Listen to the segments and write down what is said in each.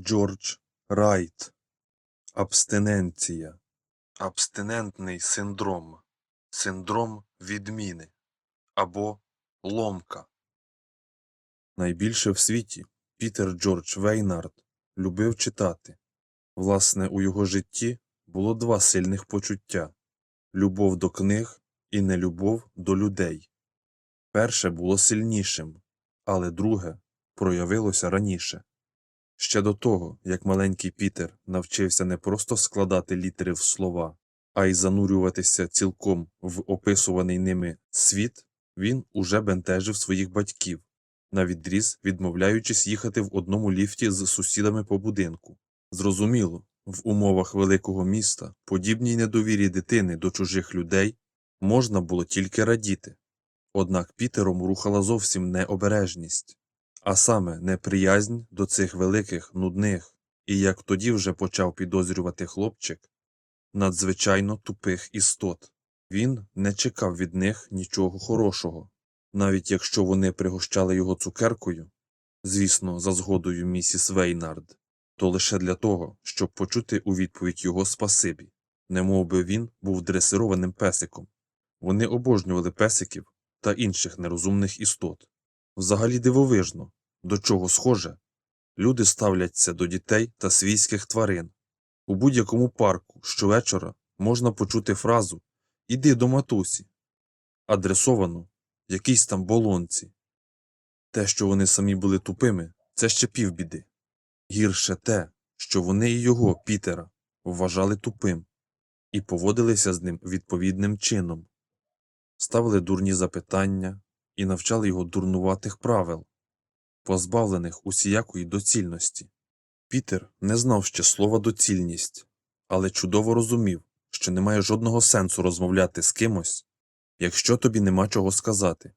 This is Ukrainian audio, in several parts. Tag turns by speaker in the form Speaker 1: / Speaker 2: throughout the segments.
Speaker 1: Джордж Райт Абстиненція Абстинентний синдром Синдром відміни або ломка Найбільше в світі Пітер Джордж Вейнард любив читати. Власне, у його житті було два сильних почуття – любов до книг і нелюбов до людей. Перше було сильнішим, але друге проявилося раніше. Ще до того, як маленький Пітер навчився не просто складати літери в слова, а й занурюватися цілком в описуваний ними світ, він уже бентежив своїх батьків, навідріз відмовляючись їхати в одному ліфті з сусідами по будинку. Зрозуміло, в умовах великого міста подібній недовірі дитини до чужих людей можна було тільки радіти. Однак Пітером рухала зовсім не обережність, а саме неприязнь до цих великих, нудних і, як тоді вже почав підозрювати хлопчик, надзвичайно тупих істот. Він не чекав від них нічого хорошого, навіть якщо вони пригощали його цукеркою, звісно, за згодою місіс Вейнард, то лише для того, щоб почути у відповідь його спасибі, немов би він був дресированим песиком. Вони обожнювали песиків та інших нерозумних істот. Взагалі дивовижно, до чого схоже, люди ставляться до дітей та свійських тварин. У будь-якому парку щовечора можна почути фразу Іди до матусі, адресовану якійсь там болонці. Те, що вони самі були тупими, це ще півбіди. Гірше те, що вони і його, Пітера, вважали тупим і поводилися з ним відповідним чином, ставили дурні запитання і навчали його дурнуватих правил, позбавлених усіякої доцільності. Пітер не знав ще слова доцільність, але чудово розумів, що немає жодного сенсу розмовляти з кимось, якщо тобі нема чого сказати,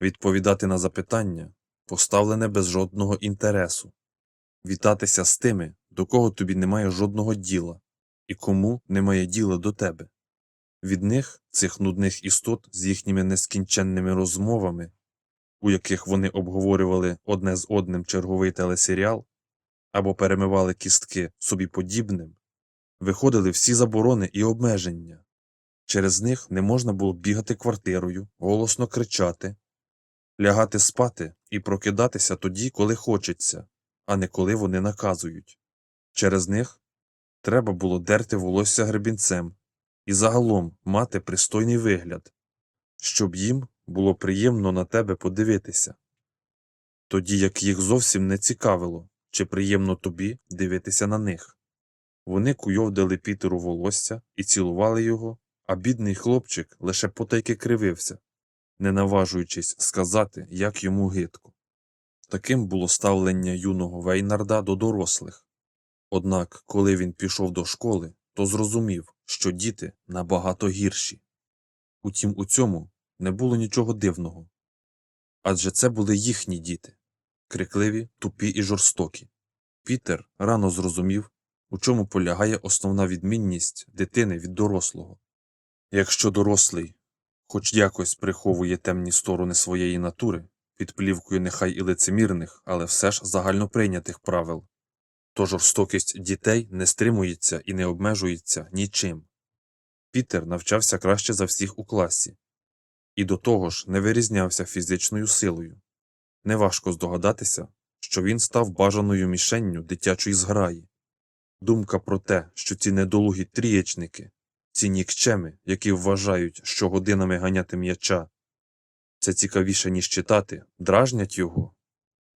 Speaker 1: відповідати на запитання, поставлене без жодного інтересу, вітатися з тими, до кого тобі немає жодного діла, і кому немає діла до тебе. Від них, цих нудних істот з їхніми нескінченними розмовами, у яких вони обговорювали одне з одним черговий телесеріал або перемивали кістки собі подібним, виходили всі заборони і обмеження. Через них не можна було бігати квартирою, голосно кричати, лягати спати і прокидатися тоді, коли хочеться, а не коли вони наказують. Через них треба було дерти волосся гребінцем і загалом мати пристойний вигляд, щоб їм було приємно на тебе подивитися. Тоді як їх зовсім не цікавило, чи приємно тобі дивитися на них. Вони куйовдали Пітеру волосся і цілували його, а бідний хлопчик лише потайки кривився, не наважуючись сказати, як йому гидко. Таким було ставлення юного Вейнарда до дорослих. Однак, коли він пішов до школи, то зрозумів, що діти набагато гірші. Утім, у цьому не було нічого дивного. Адже це були їхні діти крикливі, тупі і жорстокі. Пітер рано зрозумів, у чому полягає основна відмінність дитини від дорослого. Якщо дорослий хоч якось приховує темні сторони своєї натури, під плівкою нехай і лицемірних, але все ж загальноприйнятих правил, то жорстокість дітей не стримується і не обмежується нічим. Пітер навчався краще за всіх у класі, і до того ж не вирізнявся фізичною силою. Неважко здогадатися, що він став бажаною мішенню дитячої зграї. Думка про те, що ці недолугі трієчники, ці нікчеми, які вважають, що годинами ганяти м'яча, це цікавіше, ніж читати, дражнять його,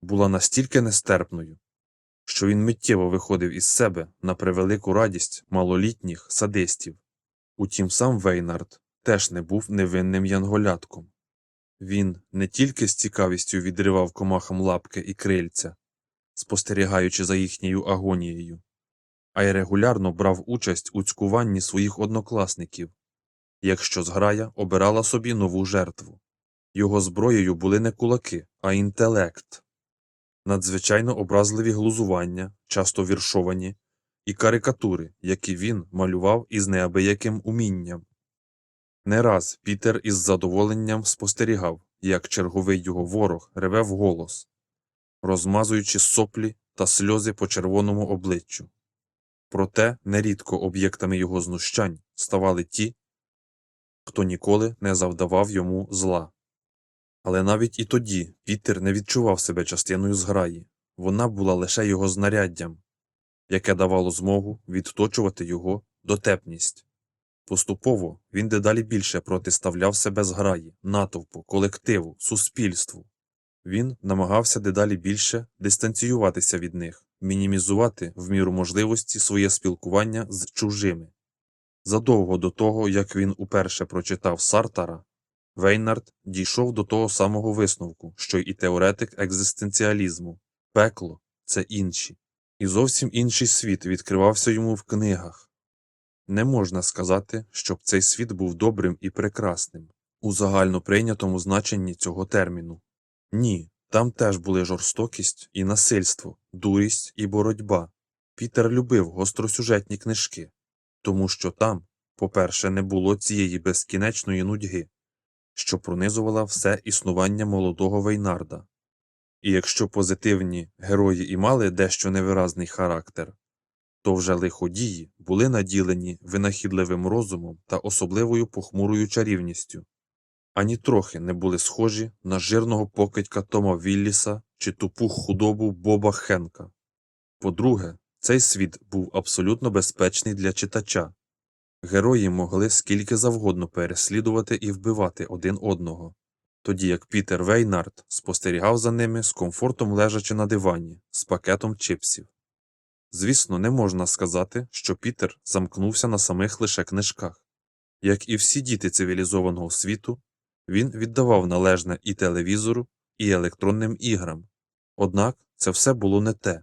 Speaker 1: була настільки нестерпною, що він миттєво виходив із себе на превелику радість малолітніх садистів. Утім, сам Вейнард теж не був невинним янголятком. Він не тільки з цікавістю відривав комахам лапки і крильця, спостерігаючи за їхньою агонією, а й регулярно брав участь у цькуванні своїх однокласників, якщо зграя обирала собі нову жертву. Його зброєю були не кулаки, а інтелект, надзвичайно образливі глузування, часто віршовані, і карикатури, які він малював із неабияким умінням. Не раз Пітер із задоволенням спостерігав, як черговий його ворог реве вголос, розмазуючи соплі та сльози по червоному обличчю. Проте нерідко об'єктами його знущань ставали ті, хто ніколи не завдавав йому зла. Але навіть і тоді Пітер не відчував себе частиною зграї, вона була лише його знаряддям, яке давало змогу відточувати його дотепність. Поступово він дедалі більше протиставляв себе зграї, натовпу, колективу, суспільству. Він намагався дедалі більше дистанціюватися від них, мінімізувати в міру можливості своє спілкування з чужими. Задовго до того, як він уперше прочитав Сартара, Вейнард дійшов до того самого висновку, що і теоретик екзистенціалізму пекло це інші. І зовсім інший світ відкривався йому в книгах. Не можна сказати, щоб цей світ був добрим і прекрасним у загально прийнятому значенні цього терміну. Ні, там теж були жорстокість і насильство, дурість і боротьба. Пітер любив гостросюжетні книжки, тому що там, по-перше, не було цієї безкінечної нудьги, що пронизувала все існування молодого Вейнарда. І якщо позитивні герої і мали дещо невиразний характер, то вже лиходії були наділені винахідливим розумом та особливою похмурою чарівністю, ані трохи не були схожі на жирного покидька Тома Вілліса чи тупу худобу Боба Хенка. По-друге, цей світ був абсолютно безпечний для читача. Герої могли скільки завгодно переслідувати і вбивати один одного, тоді як Пітер Вейнард спостерігав за ними з комфортом лежачи на дивані з пакетом чипсів. Звісно, не можна сказати, що Пітер замкнувся на самих лише книжках. Як і всі діти цивілізованого світу, він віддавав належне і телевізору, і електронним іграм. Однак це все було не те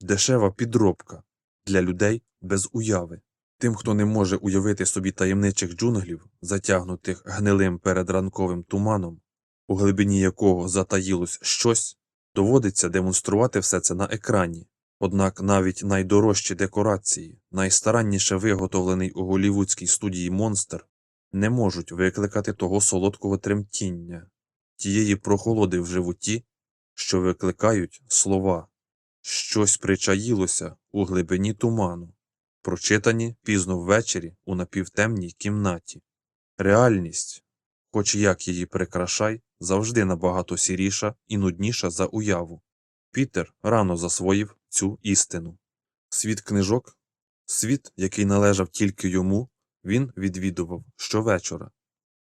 Speaker 1: дешева підробка для людей без уяви. Тим, хто не може уявити собі таємничих джунглів, затягнутих гнилим передранковим туманом, у глибині якого затаїлось щось, доводиться демонструвати все це на екрані. Однак навіть найдорожчі декорації, найстаранніше виготовлений у голівудській студії монстр не можуть викликати того солодкого тремтіння, тієї прохолоди в животі, що викликають слова. Щось причаїлося у глибині туману, прочитані пізно ввечері у напівтемній кімнаті. Реальність, хоч як її прикрашай, завжди набагато сіріша і нудніша за уяву. Пітер рано засвоїв цю істину. Світ книжок, світ, який належав тільки йому, він відвідував щовечора.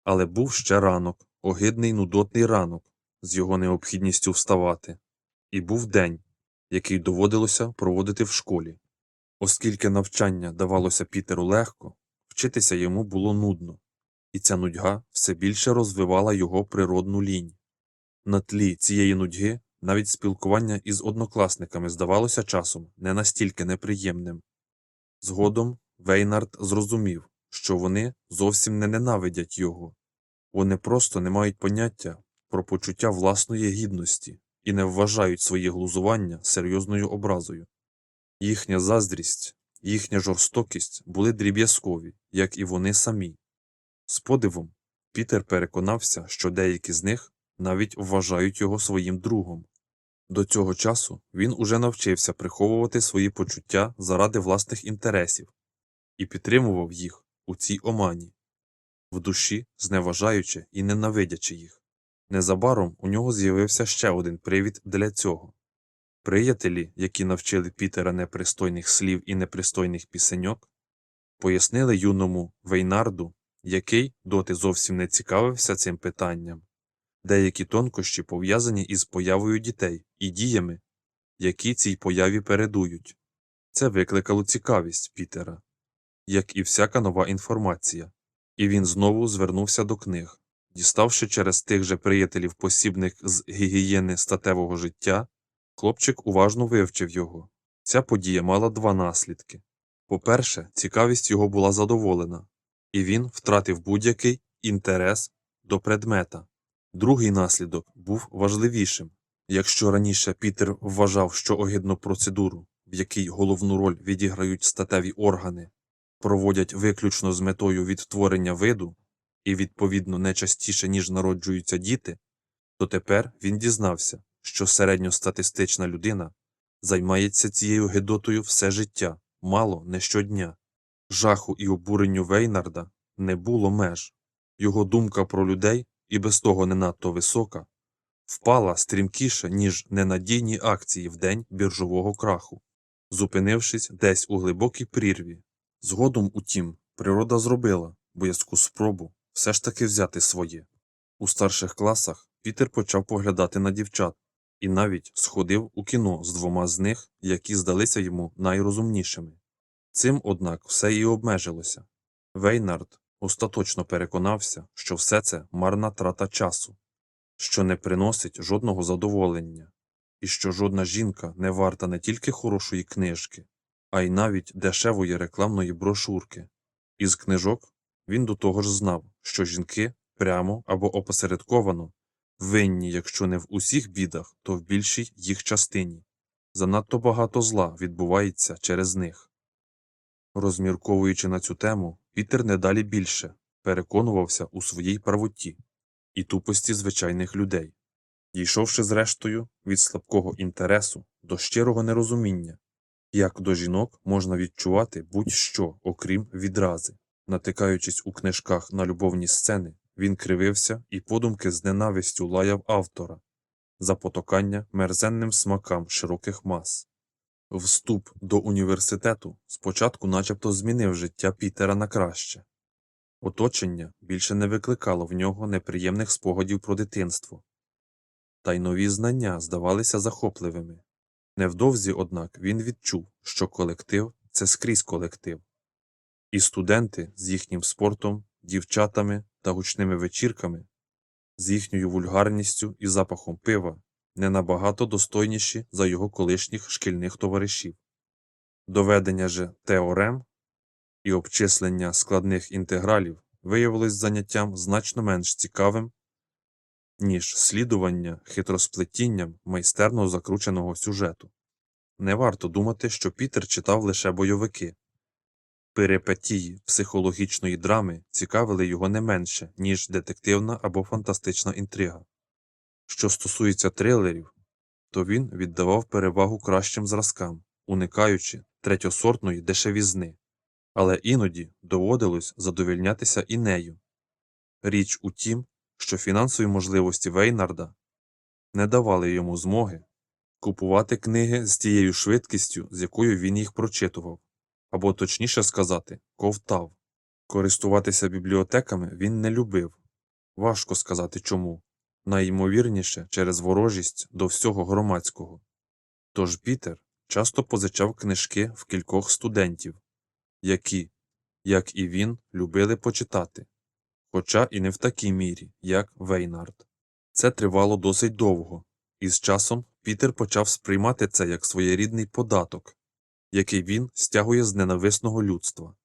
Speaker 1: Але був ще ранок, огидний нудотний ранок, з його необхідністю вставати, і був день, який доводилося проводити в школі. Оскільки навчання давалося Пітеру легко, вчитися йому було нудно, і ця нудьга все більше розвивала його природну лінь. На тлі цієї нудьги навіть спілкування із однокласниками здавалося часом не настільки неприємним. Згодом Вейнард зрозумів, що вони зовсім не ненавидять його, вони просто не мають поняття про почуття власної гідності і не вважають своє глузування серйозною образою. Їхня заздрість, їхня жорстокість були дріб'язкові, як і вони самі. З подивом Пітер переконався, що деякі з них навіть вважають його своїм другом. До цього часу він уже навчився приховувати свої почуття заради власних інтересів і підтримував їх у цій омані, в душі зневажаючи і ненавидячи їх. Незабаром у нього з'явився ще один привід для цього. Приятелі, які навчили Пітера непристойних слів і непристойних пісеньок, пояснили юному Вейнарду, який доти зовсім не цікавився цим питанням, деякі тонкощі пов'язані із появою дітей і діями, які цій появі передують. Це викликало цікавість Пітера, як і всяка нова інформація, і він знову звернувся до книг, діставши через тих же приятелів посібник з гігієни статевого життя. Хлопчик уважно вивчив його. Ця подія мала два наслідки. По-перше, цікавість його була задоволена, і він втратив будь-який інтерес до предмета. Другий наслідок був важливішим. Якщо раніше Пітер вважав, що огидну процедуру, в якій головну роль відіграють статеві органи, проводять виключно з метою відтворення виду, і, відповідно, не частіше, ніж народжуються діти, то тепер він дізнався, що середньостатистична людина займається цією гидотою все життя, мало не щодня. Жаху і обуренню Вейнарда не було меж. Його думка про людей, і без того не надто висока, впала стрімкіше, ніж ненадійні акції в день біржового краху, зупинившись десь у глибокій прірві. Згодом, утім, природа зробила боязку спробу все ж таки взяти своє. У старших класах Пітер почав поглядати на дівчат і навіть сходив у кіно з двома з них, які здалися йому найрозумнішими. Цим, однак, все і обмежилося. Вейнард остаточно переконався, що все це марна трата часу, що не приносить жодного задоволення, і що жодна жінка не варта не тільки хорошої книжки, а й навіть дешевої рекламної брошурки. Із книжок він до того ж знав, що жінки прямо або опосередковано винні, якщо не в усіх бідах, то в більшій їх частині. Занадто багато зла відбувається через них. Розмірковуючи на цю тему, Пітер не далі більше переконувався у своїй правоті і тупості звичайних людей, дійшовши зрештою від слабкого інтересу до щирого нерозуміння, як до жінок можна відчувати будь-що, окрім відрази. Натикаючись у книжках на любовні сцени, він кривився і подумки з ненавистю лаяв автора за потокання мерзенним смакам широких мас. Вступ до університету спочатку начебто змінив життя Пітера на краще. Оточення більше не викликало в нього неприємних спогадів про дитинство. Та й нові знання здавалися захопливими. Невдовзі, однак, він відчув, що колектив це скрізь колектив. І студенти з їхнім спортом, дівчатами та гучними вечірками, з їхньою вульгарністю і запахом пива не набагато достойніші за його колишніх шкільних товаришів. Доведення же теорем і обчислення складних інтегралів виявилось заняттям значно менш цікавим, ніж слідування хитросплетінням майстерно закрученого сюжету. Не варто думати, що Пітер читав лише бойовики. Перипетії психологічної драми цікавили його не менше, ніж детективна або фантастична інтрига. Що стосується трилерів, то він віддавав перевагу кращим зразкам, уникаючи третьосортної дешевізни, але іноді доводилось задовільнятися і нею. Річ у тім, що фінансові можливості Вейнарда не давали йому змоги купувати книги з тією швидкістю, з якою він їх прочитував, або точніше сказати, ковтав. Користуватися бібліотеками він не любив. Важко сказати чому найімовірніше через ворожість до всього громадського. Тож Пітер часто позичав книжки в кількох студентів, які, як і він, любили почитати, хоча і не в такій мірі, як Вейнард. Це тривало досить довго, і з часом Пітер почав сприймати це як своєрідний податок, який він стягує з ненависного людства.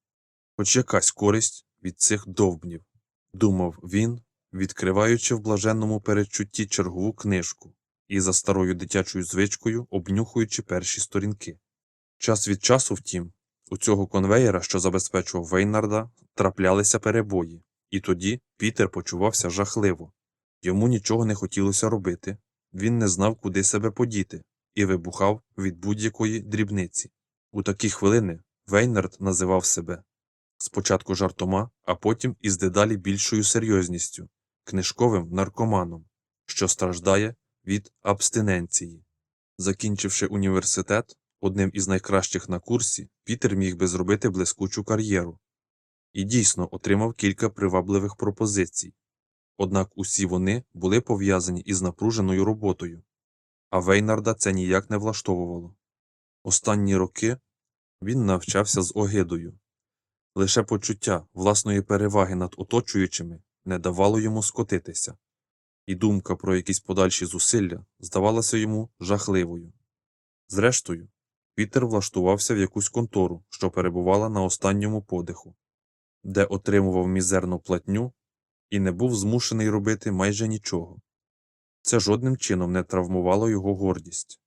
Speaker 1: Хоч якась користь від цих довбнів, думав він, відкриваючи в блаженному передчутті чергову книжку і за старою дитячою звичкою обнюхуючи перші сторінки. Час від часу, втім, у цього конвеєра, що забезпечував Вейнарда, траплялися перебої, і тоді Пітер почувався жахливо. Йому нічого не хотілося робити, він не знав, куди себе подіти, і вибухав від будь-якої дрібниці. У такі хвилини Вейнард називав себе спочатку жартома, а потім із дедалі більшою серйозністю книжковим наркоманом, що страждає від абстиненції. Закінчивши університет, одним із найкращих на курсі, Пітер міг би зробити блискучу кар'єру і дійсно отримав кілька привабливих пропозицій. Однак усі вони були пов'язані із напруженою роботою, а Вейнарда це ніяк не влаштовувало. Останні роки він навчався з огидою. Лише почуття власної переваги над оточуючими не давало йому скотитися, і думка про якісь подальші зусилля здавалася йому жахливою. Зрештою, Пітер влаштувався в якусь контору, що перебувала на останньому подиху, де отримував мізерну платню і не був змушений робити майже нічого. Це жодним чином не травмувало його гордість.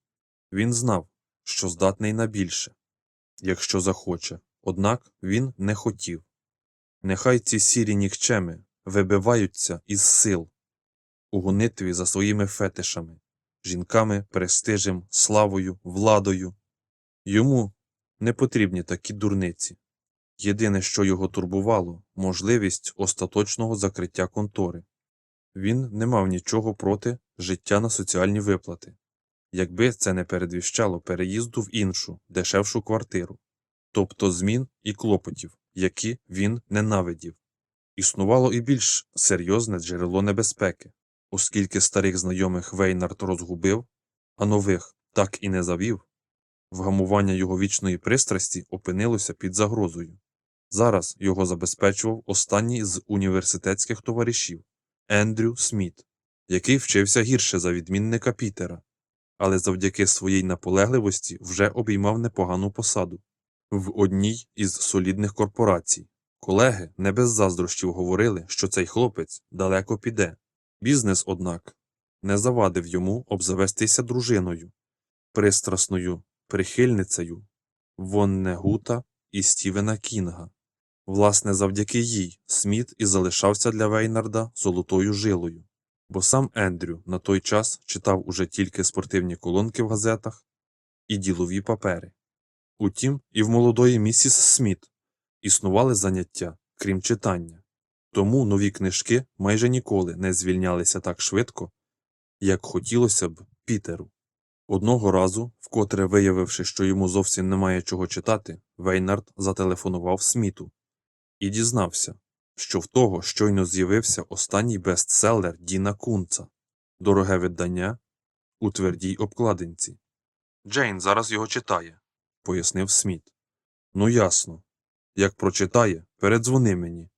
Speaker 1: Він знав, що здатний на більше, якщо захоче, однак він не хотів. Нехай ці сірі нікчеми вибиваються із сил у гонитві за своїми фетишами, жінками, престижем, славою, владою. Йому не потрібні такі дурниці. Єдине, що його турбувало, можливість остаточного закриття контори. Він не мав нічого проти життя на соціальні виплати, якби це не передвіщало переїзду в іншу, дешевшу квартиру, тобто змін і клопотів, які він ненавидів. Існувало і більш серйозне джерело небезпеки, оскільки старих знайомих Вейнард розгубив, а нових так і не завів, вгамування його вічної пристрасті опинилося під загрозою. Зараз його забезпечував останній з університетських товаришів Ендрю Сміт, який вчився гірше за відмінника Пітера, але завдяки своїй наполегливості вже обіймав непогану посаду в одній із солідних корпорацій. Колеги не без заздрощів говорили, що цей хлопець далеко піде. Бізнес, однак, не завадив йому обзавестися дружиною, пристрасною прихильницею Воннегута і Стівена Кінга. Власне, завдяки їй Сміт і залишався для Вейнарда золотою жилою, бо сам Ендрю на той час читав уже тільки спортивні колонки в газетах і ділові папери. Утім, і в молодої місіс Сміт існували заняття, крім читання, тому нові книжки майже ніколи не звільнялися так швидко, як хотілося б Пітеру. Одного разу, вкотре виявивши, що йому зовсім немає чого читати, Вейнард зателефонував Сміту і дізнався, що в того щойно з'явився останній бестселер Діна Кунца дороге видання у твердій обкладинці. Джейн зараз його читає, пояснив Сміт. Ну, ясно. Як прочитає, передзвони мені.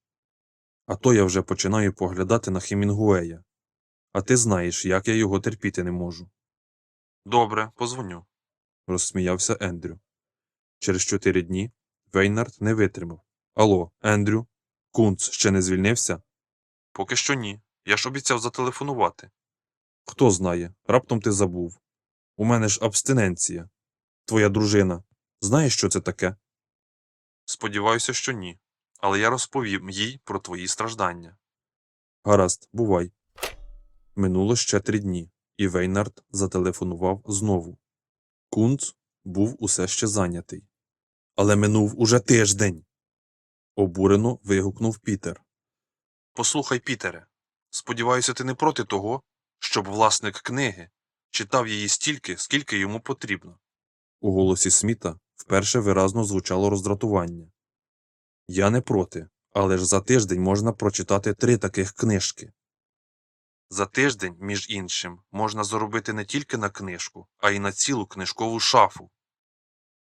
Speaker 1: А то я вже починаю поглядати на Хемінгуея. А ти знаєш, як я його терпіти не можу. Добре, позвоню, розсміявся Ендрю. Через чотири дні Вейнард не витримав. Алло, Ендрю, Кунц ще не звільнився? Поки що ні. Я ж обіцяв зателефонувати. Хто знає, раптом ти забув. У мене ж абстиненція. Твоя дружина. Знаєш, що це таке? Сподіваюся, що ні. Але я розповім їй про твої страждання. Гаразд, бувай. Минуло ще три дні, і Вейнард зателефонував знову. Кунц був усе ще зайнятий. Але минув уже тиждень. Обурено вигукнув Пітер. Послухай, Пітере, сподіваюся, ти не проти того, щоб власник книги читав її стільки, скільки йому потрібно. У голосі Сміта вперше виразно звучало роздратування. Я не проти, але ж за тиждень можна прочитати три таких книжки. За тиждень, між іншим, можна заробити не тільки на книжку, а й на цілу книжкову шафу.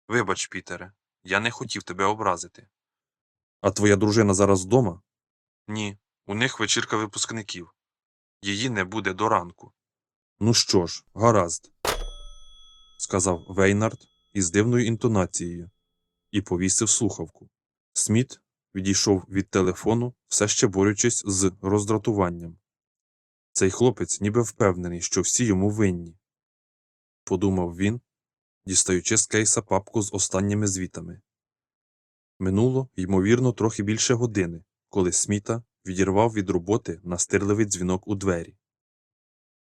Speaker 1: Вибач, Пітере, я не хотів тебе образити. А твоя дружина зараз вдома? Ні, у них вечірка випускників. Її не буде до ранку. Ну що ж, гаразд, сказав Вейнард із дивною інтонацією і повісив слухавку. Сміт відійшов від телефону, все ще борючись з роздратуванням. Цей хлопець ніби впевнений, що всі йому винні. Подумав він, дістаючи з кейса папку з останніми звітами. Минуло, ймовірно, трохи більше години, коли Сміта відірвав від роботи настирливий дзвінок у двері.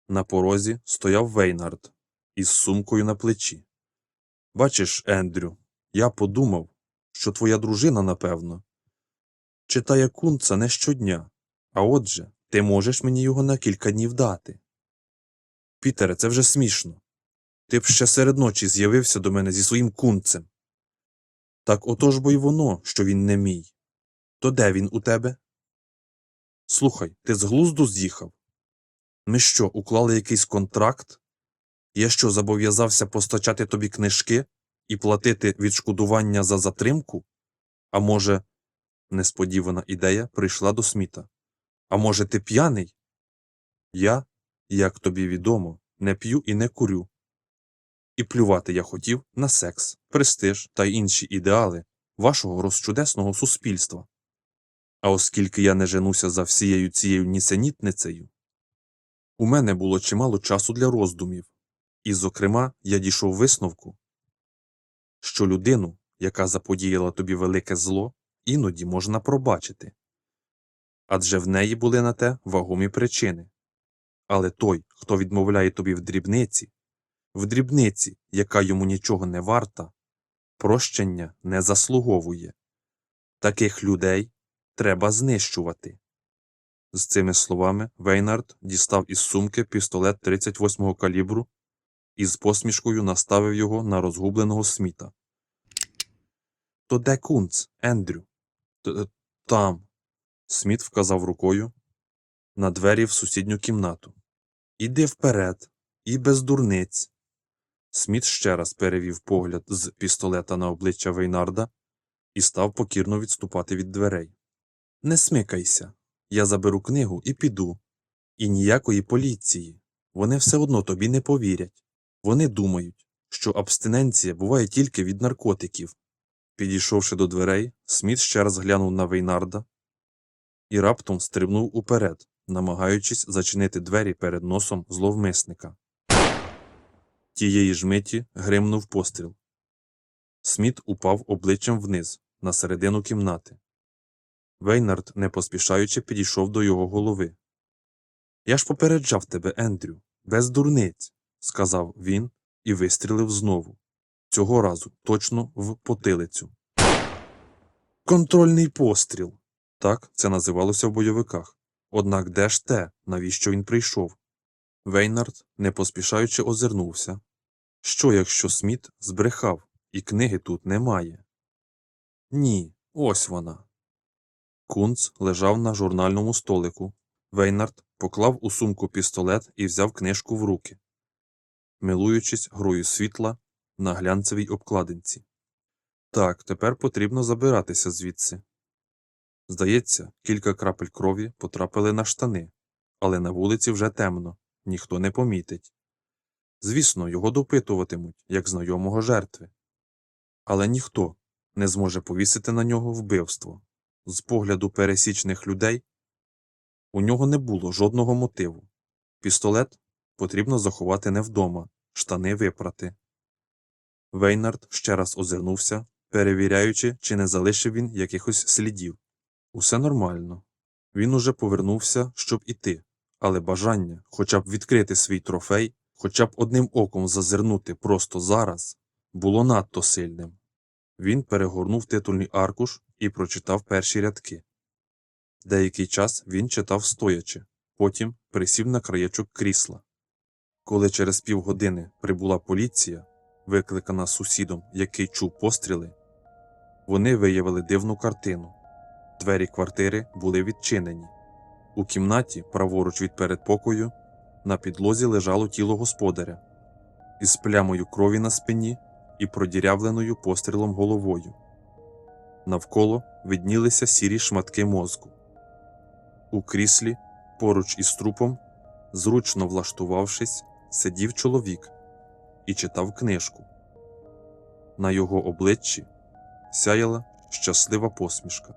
Speaker 1: На порозі стояв Вейнард із сумкою на плечі. Бачиш, Ендрю, я подумав, що твоя дружина, напевно, читає кунца не щодня, а отже, ти можеш мені його на кілька днів дати. Пітере, це вже смішно. Ти б ще серед ночі з'явився до мене зі своїм кунцем. Так отож бо й воно, що він не мій. То де він у тебе? Слухай, ти з глузду з'їхав? Ми що, уклали якийсь контракт? Я що зобов'язався постачати тобі книжки і платити відшкодування за затримку? А може, несподівана ідея прийшла до сміта. А може, ти п'яний? Я, як тобі відомо, не п'ю і не курю. І плювати я хотів на секс, престиж та інші ідеали вашого розчудесного суспільства. А оскільки я не женуся за всією цією нісенітницею, у мене було чимало часу для роздумів, і, зокрема, я дійшов висновку, що людину, яка заподіяла тобі велике зло, іноді можна пробачити. Адже в неї були на те вагомі причини. Але той, хто відмовляє тобі в дрібниці, в дрібниці, яка йому нічого не варта, прощення не заслуговує. Таких людей треба знищувати. З цими словами Вейнард дістав із сумки пістолет 38-го калібру і з посмішкою наставив його на розгубленого сміта. То де кунц, Ендрю? «Т- Там. Сміт вказав рукою на двері в сусідню кімнату. Іди вперед, і без дурниць. Сміт ще раз перевів погляд з пістолета на обличчя Вейнарда і став покірно відступати від дверей. Не смикайся. Я заберу книгу і піду. І ніякої поліції. Вони все одно тобі не повірять. Вони думають, що абстиненція буває тільки від наркотиків. Підійшовши до дверей, Сміт ще раз глянув на Вейнарда і раптом стрибнув уперед, намагаючись зачинити двері перед носом зловмисника. Тієї ж миті гримнув постріл. Сміт упав обличчям вниз, на середину кімнати. Вейнард, не поспішаючи, підійшов до його голови. Я ж попереджав тебе, Ендрю, без дурниць, сказав він і вистрілив знову. Цього разу точно в потилицю. Контрольний постріл. Так це називалося в бойовиках. Однак де ж те, навіщо він прийшов? Вейнард, не поспішаючи, озирнувся. Що, якщо Сміт збрехав, і книги тут немає? Ні, ось вона. Кунц лежав на журнальному столику. Вейнард поклав у сумку пістолет і взяв книжку в руки, милуючись грою світла на глянцевій обкладинці. Так, тепер потрібно забиратися звідси. Здається, кілька крапель крові потрапили на штани, але на вулиці вже темно, ніхто не помітить. Звісно, його допитуватимуть, як знайомого жертви. Але ніхто не зможе повісити на нього вбивство. З погляду пересічних людей у нього не було жодного мотиву. Пістолет потрібно заховати не вдома, штани випрати. Вейнард ще раз озирнувся, перевіряючи, чи не залишив він якихось слідів. Усе нормально. Він уже повернувся, щоб іти, але бажання хоча б відкрити свій трофей, хоча б одним оком зазирнути просто зараз, було надто сильним. Він перегорнув титульний аркуш і прочитав перші рядки. Деякий час він читав стоячи, потім присів на краєчок крісла. Коли через півгодини прибула поліція, викликана сусідом, який чув постріли, вони виявили дивну картину. Двері квартири були відчинені. У кімнаті, праворуч від передпокою, на підлозі лежало тіло господаря із плямою крові на спині і продірявленою пострілом головою. Навколо виднілися сірі шматки мозку. У кріслі, поруч із трупом, зручно влаштувавшись, сидів чоловік і читав книжку. На його обличчі сяяла щаслива посмішка.